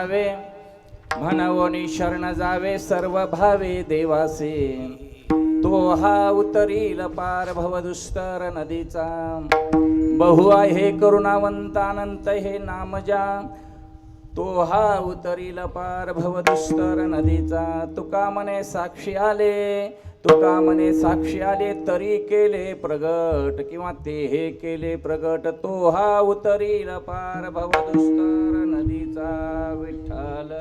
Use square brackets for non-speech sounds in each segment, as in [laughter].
म्हणवोनी जावे म्हणवोनी शरण जावे सर्व भावे देवासे. तो हा उतरील पार भवदुस्तर नदीचा. बहु आहे करुणावंत अनंत हे नामजा. तो हा उतरील पार भवदुस्तर नदीचा. तुका मने साक्षी आले तुका मने साक्षी आले तरी केले प्रगट किंवा ते हे केले प्रगट तो हा उतरील पार भवदुस्तर नदीचा विठ्ठल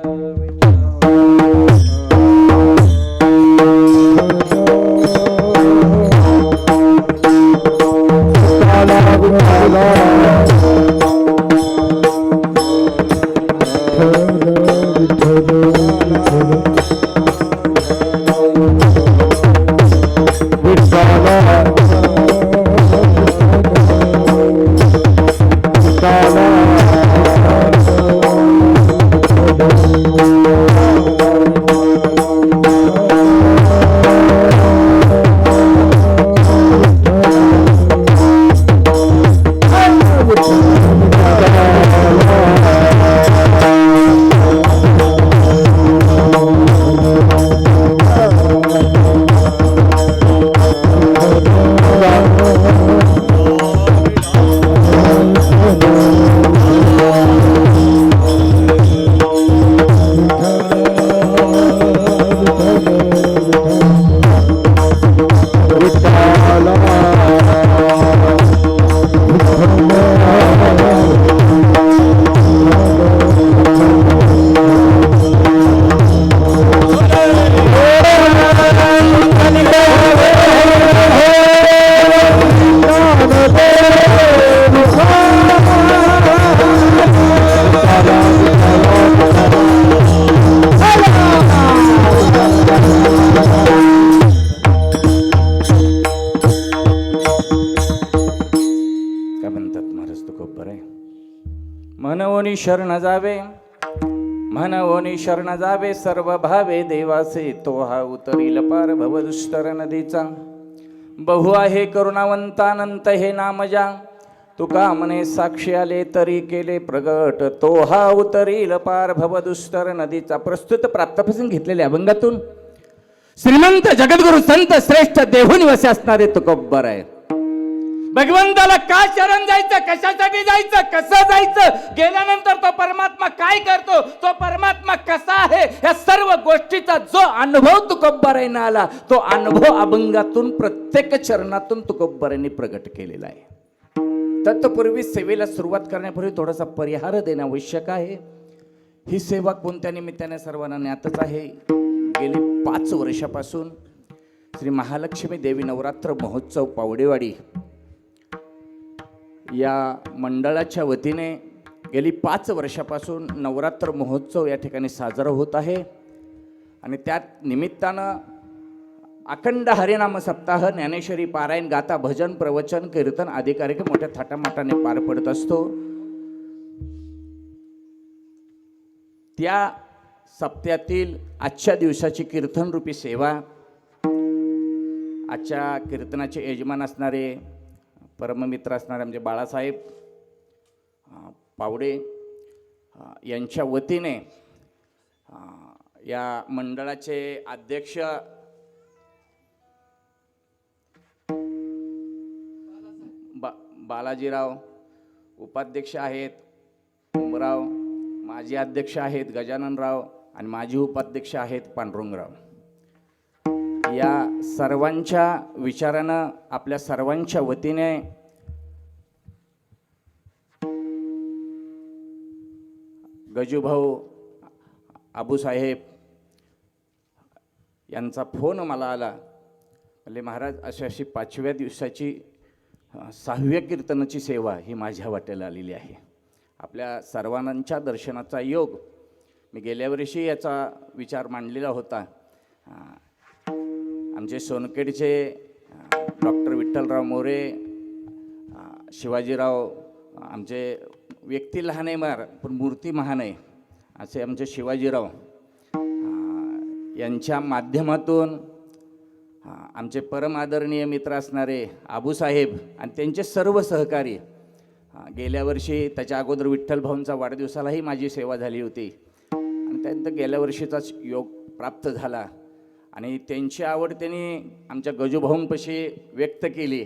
काय शरण जावे. म्हणवोनी शरण जावे सर्व भावे देवासे तो हा उतरील पार भवदुष्टर नदीचा. बहु आहे करुणावंतानंत हे नामजा. तुका मने साक्षी आले तरी केले प्रगट. तो हा उतरील पार भवदुष्टर नदीचा. प्रस्तुत प्राप्तपासून घेतलेल्या अभंगातून. श्रीमंत जगद्गुरु संत श्रेष्ठ देहुनिवासी असणारे तुकोब्बर आहे भगवंताला का शरण जायचं? कशासाठी जायचं? कसं जायचं? गेल्यानंतर तो परमात्मा काय करतो? तो परमात्मा कसा आहे? या सर्व गोष्टीचा जो अनुभव तुकोब्बराने आला तो अनुभव अभंगातून प्रत्येक चरणातून तुकोब्बरांनी प्रगट केलेला आहे. तत्पूर्वी सेवेला सुरुवात करण्यापूर्वी थोडासा परिहार देणं आवश्यक आहे. ही सेवा कोणत्या निमित्ताने सर्वांना ज्ञातच आहे? गेली पाच वर्षापासून श्री महालक्ष्मी देवी नवरात्र महोत्सव पावडेवाडी या मंडळाच्या वतीने गेली पाच वर्षापासून नवरात्र महोत्सव या ठिकाणी साजरा होत आहे. आणि त्यात निमित्तानं अखंड हरिनाम सप्ताह ज्ञानेश्वरी पारायण गाथा भजन प्रवचन कीर्तन आदी कार्यक्रम मोठ्या थाटामाटाने पार पडत असतो. त्या सप्त्यातील आजच्या दिवसाची कीर्तनरूपी सेवा आजच्या कीर्तनाचे यजमान असणारे परममित्र असणारे आमचे बाळासाहेब पावडे यांच्या वतीने या मंडळाचे अध्यक्ष बा बालाजीराव उपाध्यक्ष आहेत उमराव माजी अध्यक्ष आहेत गजाननराव आणि माजी उपाध्यक्ष आहेत पांडुरंगराव. या सर्वांच्या विचारानं आपल्या सर्वांच्या वतीने गजूभाऊ आबूसाहेब यांचा फोन मला आला. म्हणजे महाराज अशी अशी पाचव्या दिवसाची सहाव्या कीर्तनाची सेवा ही माझ्या वाटेला आलेली आहे. आपल्या सर्वांच्या दर्शनाचा योग. मी गेल्या वर्षी याचा विचार मांडलेला होता. आमचे सोनखेडचे डॉक्टर विठ्ठलराव मोरे शिवाजीराव आमचे व्यक्ती लहान आहे मार पण मूर्ती महान आहे असे आमचे शिवाजीराव यांच्या माध्यमातून आमचे परम आदरणीय मित्र असणारे आबूसाहेब आणि त्यांचे सर्व सहकारी गेल्या वर्षी त्याच्या अगोदर विठ्ठल भाऊंचा वाढदिवसालाही माझी सेवा झाली होती. आणि त्यानंतर गेल्या वर्षीचाच योग प्राप्त झाला. आणि त्यांची आवड त्यांनी आमच्या गजूभाऊंपाशी व्यक्त केली.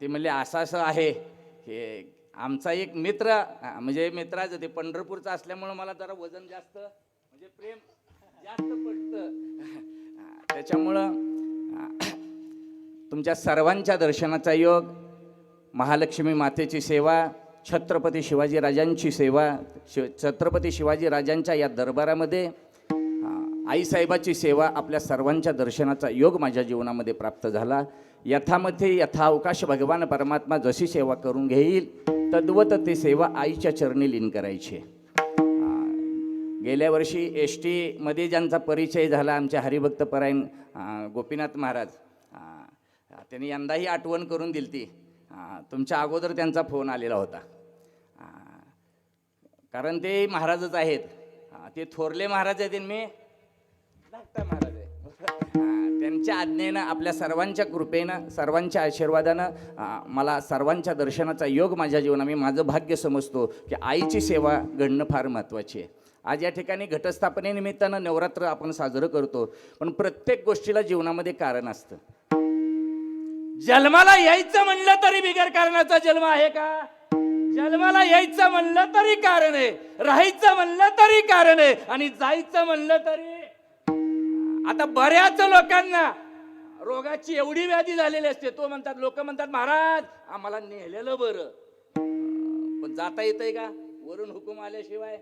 ते म्हणले असं असं आहे. की आमचा एक मित्र म्हणजे मित्राचं ते पंढरपूरचं असल्यामुळं मला जरा वजन जास्त म्हणजे प्रेम जास्त पडतं. त्याच्यामुळं तुमच्या सर्वांच्या दर्शनाचा योग महालक्ष्मी मातेची सेवा छत्रपती शिवाजी राजांची सेवा शिव छत्रपती शिवाजी राजांच्या या दरबारामध्ये आईसाहेबाची सेवा आपल्या सर्वांच्या दर्शनाचा योग माझ्या जीवनामध्ये प्राप्त झाला. यथामध्ये यथा अवकाश भगवान परमात्मा जशी सेवा करून घेईल तद्वत ती सेवा आईच्या चरणी लीन करायची. गेल्या वर्षी एस टीमध्ये ज्यांचा परिचय झाला आमच्या हरिभक्तपरायण परायण गोपीनाथ महाराज त्यांनी यंदाही आठवण करून दिली ती तुमच्या अगोदर त्यांचा फोन आलेला होता. कारण ते महाराजच आहेत. ते थोरले महाराज आहेत मी. धाकटा महाराज. आहे त्यांच्या आज्ञेनं आपल्या सर्वांच्या कृपेनं सर्वांच्या आशीर्वादानं मला सर्वांच्या दर्शनाचा योग माझ्या जीवनात मी माझं भाग्य समजतो की आईची सेवा घडणं फार महत्त्वाची आहे. आज या ठिकाणी घटस्थापनेनिमित्तानं नवरात्र आपण साजरं करतो पण प्रत्येक गोष्टीला जीवनामध्ये कारण असतं. जन्माला यायचं म्हणलं तरी बिगर कारणाचा जन्म आहे का? जन्माला यायचं म्हणलं तरी कारण आहे राहायचं म्हणलं तरी कारण आहे आणि जायचं म्हणलं तरी आता बऱ्याच लोकांना रोगाची एवढी व्याधी झालेली असते तो म्हणतात लोक म्हणतात महाराज आम्हाला नेलेलं बरं. पण जाता येतंय का? वरून हुकूम आल्याशिवाय?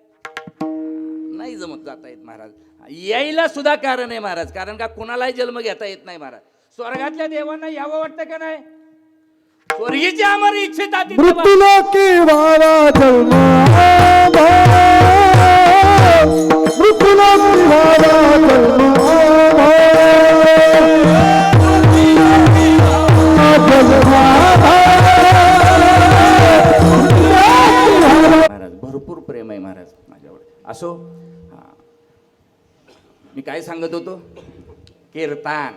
नाही जमत जाता येत महाराज. यायला सुद्धा कारण आहे महाराज. कारण का कुणालाही जन्म घेता येत नाही महाराज. स्वर्गातल्या देवांना यावं वाटतं का नाही? स्वर्गीची आम्हाला इच्छित मृत्युलोकी काय सांगत होतो? कीर्तन.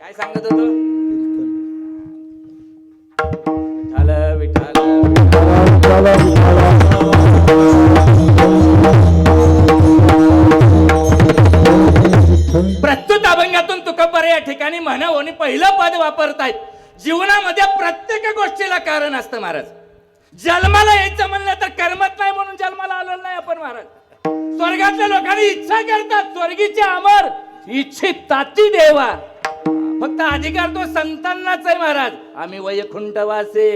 काय सांगत होतो? विठाल विठाल प्रस्तुत अभंगातून या ठिकाणी म्हणून पहिलं पद वापरतायत. जीवनामध्ये प्रत्येक गोष्टीला कारण असतं महाराज. जन्माला यायचं म्हणलं तर कर्मत नाही म्हणून जन्माला आलो नाही आपण महाराज. स्वर्गातल्या लोकांनी इच्छा करतात. स्वर्गीचे अमर इच्छित ताती देवा. फक्त अधिकार तो संतांनाच आहे महाराज. आम्ही वैकुंठवासे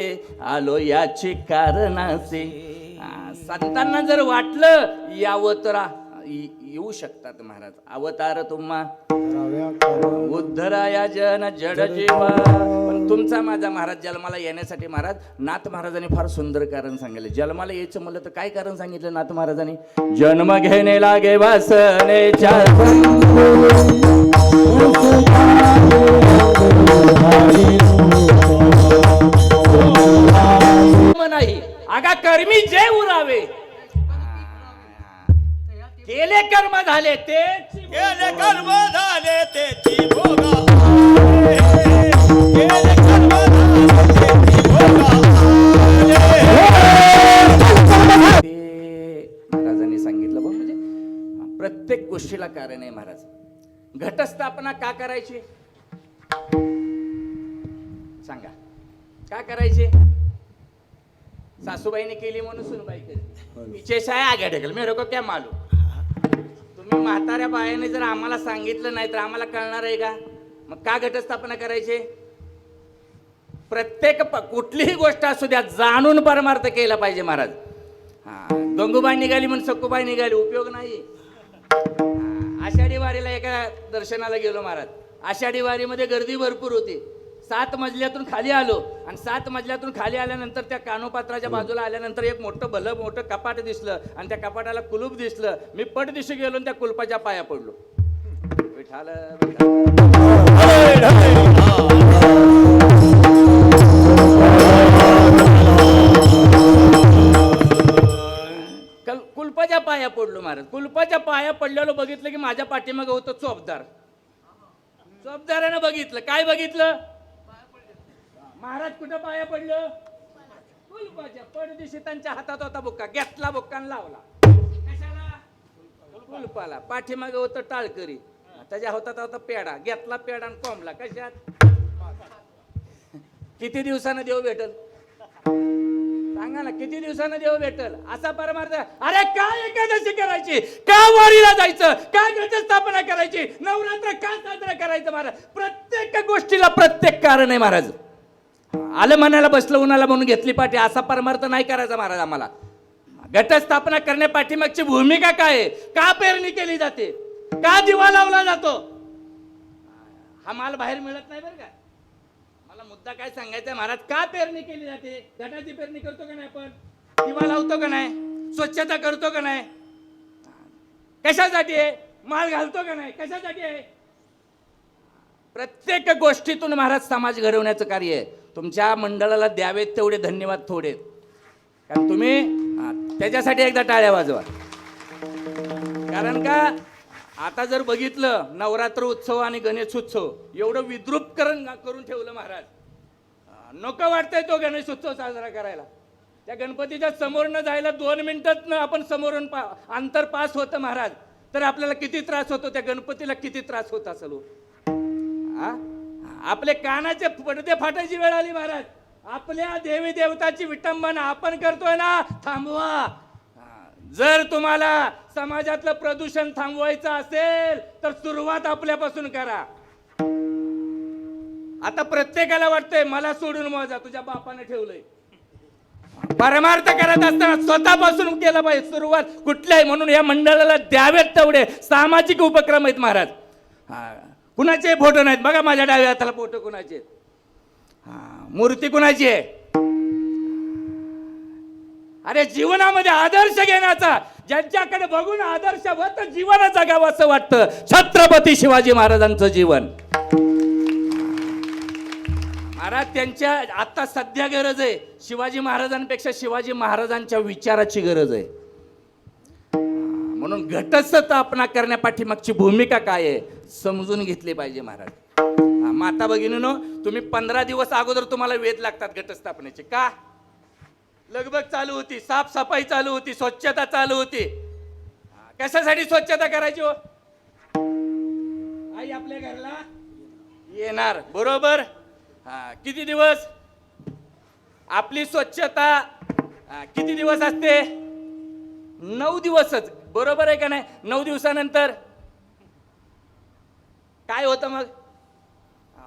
आलो याची कारणाचे संतांना जर वाटलं यावं तर येऊ शकतात महाराज. अवतार तुम्हा. उद्धराया जन जड जीवा. पण तुमचा माझा महाराज जन्माला येण्यासाठी महाराज नाथ महाराजांनी फार सुंदर कारण सांगितलं. जन्माला यायचं म्हणलं तर काय कारण सांगितलं नाथ महाराजांनी? जन्म घेणे लागे वासनेच्या. नाही. आगा कर्मी जे उरावे. केले कर्म झाले ते केले कर्म झाले भोगा केले कर्म ते महाराजांनी सांगितलं बघ म्हणजे प्रत्येक गोष्टीला कारण आहे महाराज. घटस्थापना का करायची? सांगा. का करायची? सासूबाईने केली म्हणून सुनबाई केली. पीछे शाय आगे ढकल मेरे को क्या मालूम? मग म्हाताऱ्या बायाने जर आम्हाला सांगितलं नाही तर आम्हाला कळणार आहे का? मग का घटस्थापना करायची? प्रत्येक कुठलीही गोष्ट असू द्या जाणून परमार्थ केला पाहिजे महाराज. हा गंगूबाई निघाली म्हणून सक्कूबाई निघाली उपयोग नाही. आषाढी वारीला एका दर्शनाला गेलो महाराज. आषाढी वारीमध्ये गर्दी भरपूर होती. सात मजल्यातून खाली आलो. आणि सात मजल्यातून खाली आल्यानंतर त्या कानोपात्राच्या बाजूला आल्यानंतर एक मोठं भलं मोठं कपाट दिसलं. आणि त्या कपाटाला कुलूप दिसलं. मी पट दिशी गेलो आणि त्या कुलपाच्या पाया पडलो. विठाल कुलपाच्या पाया पडलो महाराज. कुलपाच्या पाया पडलेलो बघितलं की माझ्या पाठीमागं होतं चोपदार. चोपदारानं बघितलं. काय बघितलं? महाराज कुठं पाया पडलं? कुलपाच्या परदेशी त्यांच्या हातात होता बुक्का. घेतला बुक्का आणि लावला. कशाला? कुलपाला पाठीमागे होतं टाळकरी. त्याच्या हातात होता पेडा घेतला पेडा आणि कोंबला कशात? किती दिवसानं देव भेटल? सांगा ना किती दिवसानं देव भेटल? असा परमार्थ. अरे काय एकादशी करायची? का वारीला जायचं? काय घटस्थापना करायची? नवरात्र का साजरा करायचं महाराज? प्रत्येक गोष्टीला प्रत्येक कारण आहे महाराज. आलं म्हणायला बसलं उन्हाला म्हणून घेतली पाठी. असा परमार्थ नाही करायचा महाराज आम्हाला. घटस्थापना करण्या पाठीमागची भूमिका काय आहे? का पेरणी केली जाते? का दिवा लावला जातो? हा माल बाहेर मिळत नाही बरं का. मला मुद्दा काय सांगायचा महाराज? का पेरणी केली जाते? घटाची पेरणी करतो का नाही आपण? दिवा लावतो का नाही? स्वच्छता करतो का नाही? कशासाठी आहे? माल घालतो का नाही? कशासाठी आहे? प्रत्येक गोष्टीतून महाराज समाज घडवण्याचं कार्य आहे. तुमच्या मंडळाला द्यावेत तेवढे धन्यवाद थोडे. कारण तुम्ही त्याच्यासाठी एकदा टाळ्या वाजवा. कारण का आता जर बघितलं नवरात्र उत्सव आणि गणेश उत्सव एवढं विद्रुपकरण करून करून ठेवलं महाराज. नको वाटतंय तो गणेश उत्सव साजरा करायला. त्या गणपतीच्या समोर न जायला दोन मिनिटात न आपण समोरून पा अंतर पास होतं महाराज. तर आपल्याला किती त्रास होतो त्या गणपतीला किती त्रास होत असेल हो? हा? आपले कानाचे पडदे फाटायची वेळ आली महाराज. आपल्या देवी देवताची विटंबना आपण करतोय ना थांबवा. जर तुम्हाला समाजातलं प्रदूषण थांबवायचं असेल तर सुरुवात आपल्यापासून करा. आता प्रत्येकाला वाटतंय मला सोडून मोजा तुझ्या बापाने ठेवलंय. परमार्थ करत असताना स्वतःपासून केलं पाहिजे सुरुवात कुठल्याही म्हणून या मंडळाला द्यावेत तेवढे सामाजिक उपक्रम आहेत महाराज. हा. कुणाचे फोटो नाहीत? बघा माझ्या डाव्या हाताला फोटो कुणाचे आहेत. हा. मूर्ती कुणाची आहे? अरे जीवनामध्ये आदर्श घेण्याचा ज्यांच्याकडे बघून आदर्शवत जीवन जगावं असं वाटतं. छत्रपती शिवाजी महाराजांचं जीवन. महाराज त्यांच्या आता सध्या गरज आहे. शिवाजी महाराजांपेक्षा शिवाजी महाराजांच्या विचाराची गरज आहे. म्हणून घटस्थापना करण्यापाठीमागची भूमिका काय आहे समजून घेतली पाहिजे महाराज. माता भगिनीनो तुम्ही पंधरा दिवस अगोदर तुम्हाला वेध लागतात घटस्थापनेचे. का? लगबग चालू होती साफसफाई चालू होती स्वच्छता चालू होती. कशासाठी स्वच्छता करायची हो? आई आपल्या घरला येणार बरोबर? हा किती दिवस? आपली स्वच्छता किती दिवस असते? नऊ दिवसच. बरोबर आहे का नाही? नऊ दिवसानंतर. काय होतं मग?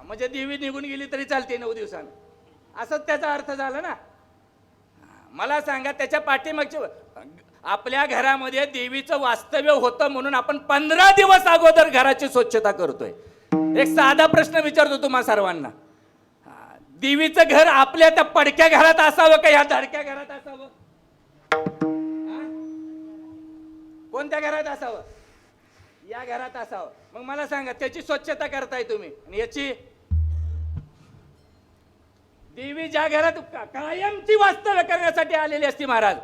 म्हणजे देवी निघून गेली तरी चालते नऊ दिवसानं. असंच त्याचा अर्थ झाला ना? मला सांगा त्याच्या पाठीमागचे आपल्या घरामध्ये देवीचं वास्तव्य होतं म्हणून आपण पंधरा दिवस अगोदर घराची स्वच्छता करतोय. एक साधा प्रश्न विचारतो तुम्हाला सर्वांना. देवीचं घर आपल्या त्या पडक्या घरात असावं का या धडक्या घरात असावं? कोणत्या घरात असावं? या घरात असावं. मग मला सांगा त्याची स्वच्छता करताय तुम्ही. आणि याची देवी ज्या घरात कायमची वास्तव्य करण्यासाठी आलेली असते महाराज.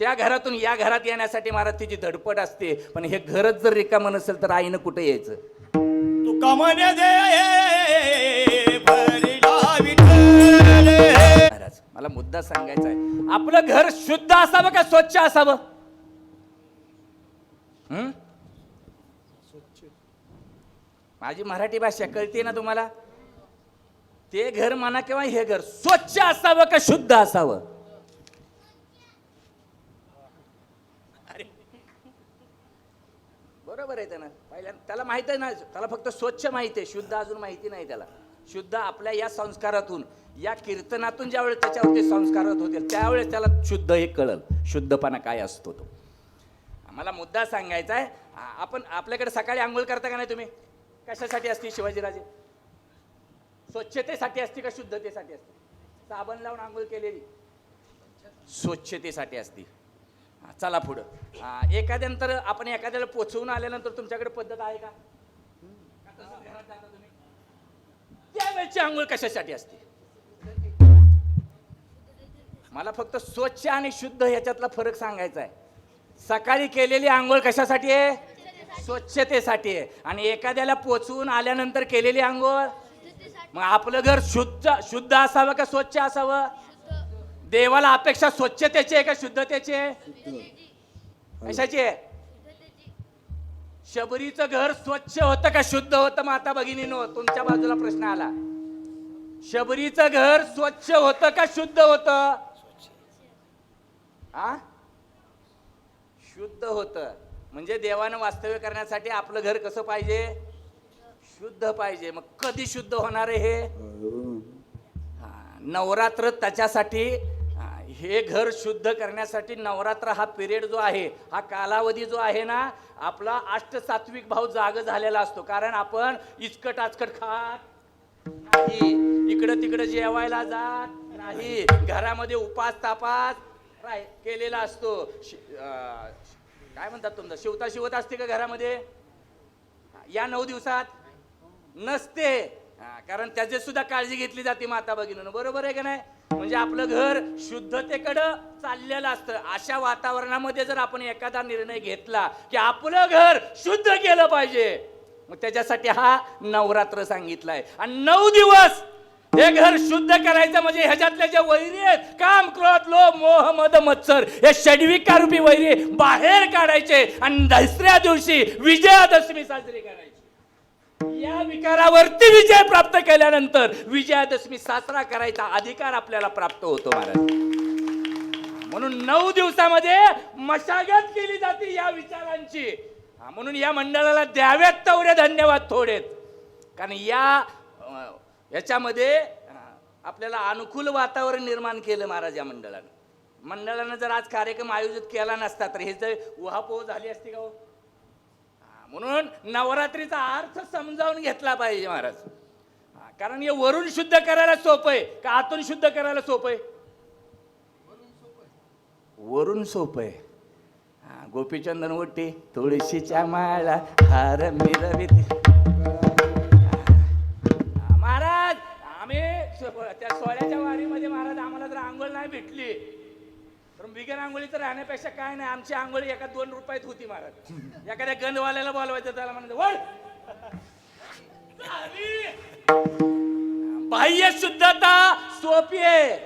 त्या घरातून या घरात येण्यासाठी महाराज तिची धडपड असते. पण हे घरच जर रिकामं नसेल तर आईनं कुठे यायचं? विठ्ठल महाराज मला मुद्दा सांगायचा आहे. आपलं घर शुद्ध असावं का स्वच्छ असावं? हं? माझी मराठी भाषा कळते ना तुम्हाला? ते घर म्हणा किंवा हे घर स्वच्छ असावं का शुद्ध असावं? अरे. बरोबर आहे त्यानं. पहिल्या त्याला माहीत आहे ना त्याला फक्त स्वच्छ माहिती आहे शुद्ध अजून माहिती नाही त्याला. शुद्ध आपल्या या संस्कारातून या कीर्तनातून ज्यावेळेस त्याच्यावरती संस्कारात होतील त्यावेळेस त्याला शुद्ध हे कळल. शुद्धपणा काय असतो तो? मला मुद्दा सांगायचा आहे. आपण आपल्याकडे सकाळी आंघोळ करता का नाही तुम्ही? कशासाठी असते शिवाजीराजे? स्वच्छतेसाठी असते का शुद्धतेसाठी असते? साबण लावून आंघोळ केलेली. स्वच्छतेसाठी असते. चला पुढं. एखाद्यानंतर आपण एखाद्याला पोचवून आल्यानंतर तुमच्याकडे पद्धत आहे का? तुम्ही? त्यावेळेची आंघोळ कशासाठी असते? मला फक्त स्वच्छ आणि शुद्ध ह्याच्यातला फरक सांगायचा आहे. सकाळी केलेली आंघोळ कशासाठी आहे? स्वच्छतेसाठी आहे. आणि एखाद्याला पोचवून आल्यानंतर केलेली आंघोळ? मग आपलं घर शुद्ध शुद्ध असावं का स्वच्छ असावं? देवाला अपेक्षा स्वच्छतेची आहे का शुद्धतेची आहे? कशाची आहे? शबरीचं घर स्वच्छ होतं का शुद्ध होतं? माता भगिनीनो तुमच्या बाजूला प्रश्न आला. शबरीचं घर स्वच्छ होतं का शुद्ध होतं? आ? शुद्ध होतं. म्हणजे देवानं वास्तव्य करण्यासाठी आपलं घर कसं पाहिजे? शुद्ध पाहिजे. मग कधी शुद्ध होणार आहे हे? नवरात्र त्याच्यासाठी हा, घर शुद्ध करण्यासाठी नवरात्र हा पिरियड जो आहे हा कालावधी जो आहे ना आपला अष्टसात्विक भाव जाग झालेला असतो. कारण आपण इचकट आचकट खात नाही. इकडं तिकडं जेवायला जात नाही. घरामध्ये उपास तापास केलेला असतो. काय म्हणतात तुमचं? शिवता शिवत असते का घरामध्ये? या नऊ दिवसात? नसते. कारण त्याची सुद्धा काळजी घेतली जाते माता भगिनीनं. बरोबर आहे का नाही? म्हणजे आपलं घर शुद्धतेकडं चाललेलं असतं. अशा वातावरणामध्ये जर आपण एखादा निर्णय घेतला की आपलं घर शुद्ध केलं पाहिजे मग त्याच्यासाठी हा नवरात्र सांगितलाय. आणि नऊ दिवस हे घर शुद्ध करायचं म्हणजे ह्याच्यातले जे वैरी आहेत काम क्रोध लोभ मोह मद मत्सर हे षडविकारूपी वैरी बाहेर काढायचे आणि दसऱ्या दिवशी विजयादशमी साजरी करायची. या विकारावरती विजय प्राप्त केल्यानंतर विजयादशमी साजरा करायचा अधिकार आपल्याला प्राप्त होतो महाराज. म्हणून नऊ दिवसामध्ये मशागत केली जाते या विचारांची. म्हणून या मंडळाला द्यावेत तेवढे धन्यवाद थोडेत कारण या याच्यामध्ये आपल्याला अनुकूल वातावरण निर्माण केलं महाराज या मंडळानं. मंडळानं जर आज कार्यक्रम आयोजित केला नसता तर हे जर उहापोह झाली असती का हो? म्हणून नवरात्रीचा अर्थ समजावून घेतला पाहिजे महाराज. कारण हे वरून शुद्ध करायला सोपं आहे का आतून शुद्ध करायला सोपं आहे? वरून सोपं आहे. हा, गोपीचंदन ओटी तुळशीच्या माळा हार मिरविते. त्या सोळ्याच्या वारीमध्ये महाराज आम्हाला जर आंघोळ नाही भेटली तर बिगर आंघोळी तर राहण्यापेक्षा काय नाही आमची आंघोळी एका दोन रुपयात होती महाराज. एखाद्या गंधवाल्याला बोलवायचं त्याला म्हणते वळ! बाह्य शुद्धता सोपी आहे.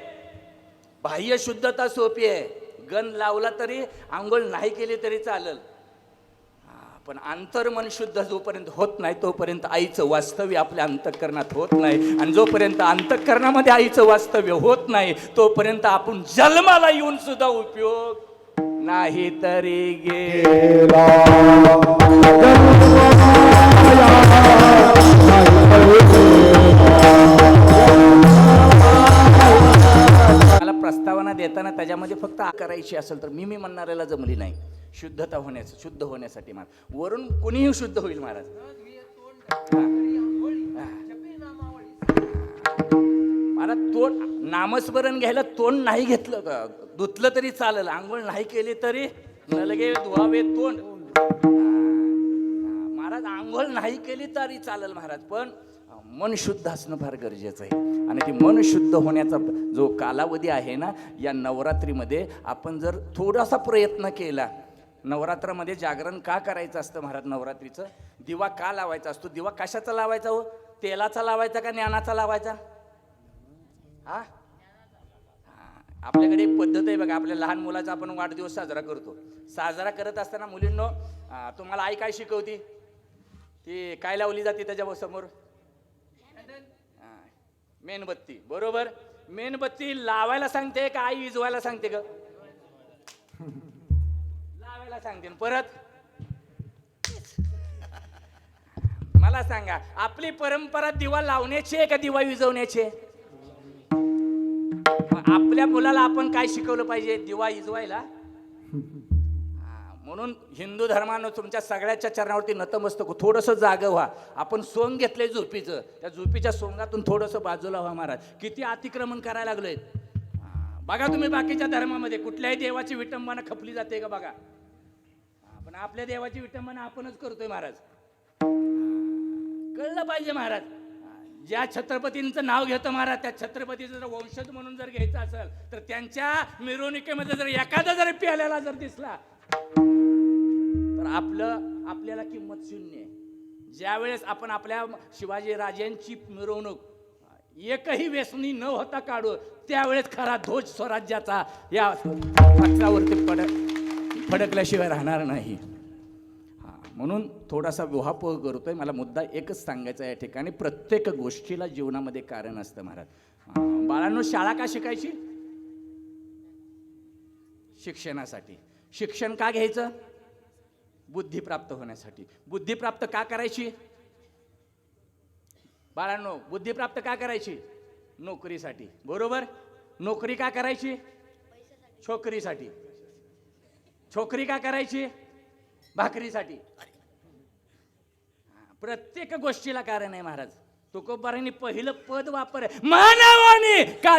बाह्य शुद्धता सोपी आहे. गंध लावला तरी आंघोळ नाही केली तरी चालेल. पण अंतर्मन शुद्ध जोपर्यंत होत नाही तोपर्यंत आईचं वास्तव्य आपल्या अंतःकरणात होत नाही. आणि जोपर्यंत अंतःकरणामध्ये आईचं वास्तव्य होत नाही तोपर्यंत आपण जन्माला येऊन सुद्धा उपयोग नाही तरी गे गेला. प्रस्तावना देताना त्याच्यामध्ये फक्त आकारायची करायची असेल तर मी मी म्हणणाऱ्याला जमली नाही. शुद्धता होण्याचं शुद्ध होण्यासाठी महाराज वरून कुणीही शुद्ध होईल महाराज. महाराज तोंड नामस्मरण घ्यायला तोंड नाही घेतलं का धुतलं तरी चालेल. आंघोळ नाही केली तरी नलगे धुवावे तोंड. महाराज आंघोळ नाही केली तरी चालेल महाराज पण मन शुद्ध असणं फार गरजेचं आहे. आणि ते मन शुद्ध होण्याचा जो कालावधी आहे ना या नवरात्रीमध्ये आपण जर थोडासा प्रयत्न केला नवरात्रामध्ये जागरण का करायचं असतं महाराज नवरात्रीचं? दिवा का लावायचा असतो? दिवा कशाचा लावायचा हो? तेलाचा लावायचा का ज्ञानाचा लावायचा? हा? हा. आपल्याकडे एक पद्धत आहे बघा आपल्या लहान मुलाचा आपण वाढदिवस साजरा करतो. साजरा करत असताना मुलींनो तुम्हाला आई काय शिकवती? ती काय लावली जाते त्याच्यासमोर मेणबत्ती बरोबर? मेणबत्ती लावायला सांगते का आई विजवायला सांगते का? [laughs] लावायला सांगते. परत? मला सांगा आपली परंपरा दिवा लावण्याची आहे का दिवा विजवण्याची आपल्या मुलाला आपण काय शिकवलं पाहिजे? दिवा इजवायला हा, [laughs] म्हणून हिंदू धर्मानं तुमच्या सगळ्याच्या चरणावरती नतमस्तक थोडंसं जागं व्हा. आपण सोंग घेतलंय झोपीचं. त्या झोपीच्या सोंगातून थोडंसं बाजूला व्हा महाराज. किती अतिक्रमण करायला लागलोय. बघा तुम्ही बाकीच्या धर्मामध्ये कुठल्याही देवाची विटंबना खपली जाते का बघा? पण आपल्या देवाची विटंबना आपणच करतोय महाराज. कळलं पाहिजे महाराज. ज्या छत्रपतींचं नाव घेतो महाराज त्या छत्रपतीचं जर वंशज म्हणून जर घ्यायचं असेल तर त्यांच्या मिरवणुकीमध्ये जर एखादा जर प्यालेला जर दिसला तर आपलं आपल्याला किंमत शून्य आहे. ज्यावेळेस आपण आपल्या शिवाजी राजांची मिरवणूक एकही व्यसनी न होता काढू त्यावेळेस खरा ध्वज स्वराज्याचा या पत्रावरती पड फडकल्याशिवाय राहणार नाही. हा म्हणून थोडासा विहापोह करतोय. मला मुद्दा एकच सांगायचा या ठिकाणी. प्रत्येक गोष्टीला जीवनामध्ये कारण असतं महाराज. बाळांनो शाळा का शिकायची? शिक्षणासाठी. शिक्षण का घ्यायचं? बुद्धी प्राप्त होण्यासाठी. बुद्धी प्राप्त का करायची? बाळांनो बुद्धी प्राप्त का करायची? नोकरीसाठी. बरोबर? नोकरी का करायची? छोकरीसाठी. छोकरी का करायची? भाकरीसाठी. प्रत्येक गोष्टीला कारण आहे महाराज. तुकोबारांनी पहिलं पद वापर मानवाने का